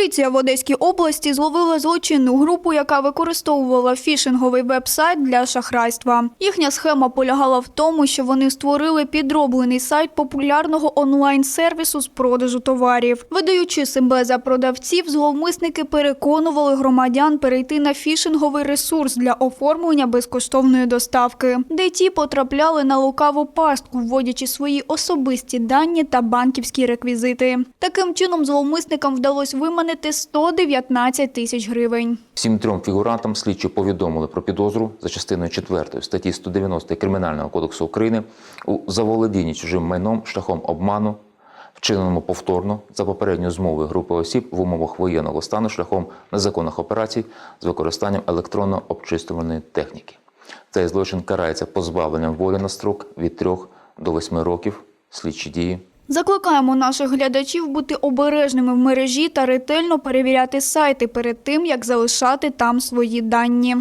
Поліція в Одеській області зловила злочинну групу, яка використовувала фішинговий веб-сайт для шахрайства. Їхня схема полягала в тому, що вони створили підроблений сайт популярного онлайн-сервісу з продажу товарів. Видаючи себе за продавців, зловмисники переконували громадян перейти на фішинговий ресурс для оформлення безкоштовної доставки, де ті потрапляли на лукаву пастку, вводячи свої особисті дані та банківські реквізити. Таким чином, зловмисникам вдалося виманити 119 тисяч гривень. Всім трьом фігурантам слідчі повідомили про підозру за частиною 4 статті 190 Кримінального кодексу України у заволодінні чужим майном шляхом обману, вчиненому повторно за попередньою змовою групи осіб в умовах воєнного стану шляхом незаконних операцій з використанням електронно-обчислювальної техніки. Цей злочин карається позбавленням волі на строк від 3 до 8 років. Слідчі дії Закликаємо наших глядачів бути обережними в мережі та ретельно перевіряти сайти перед тим, як залишати там свої дані.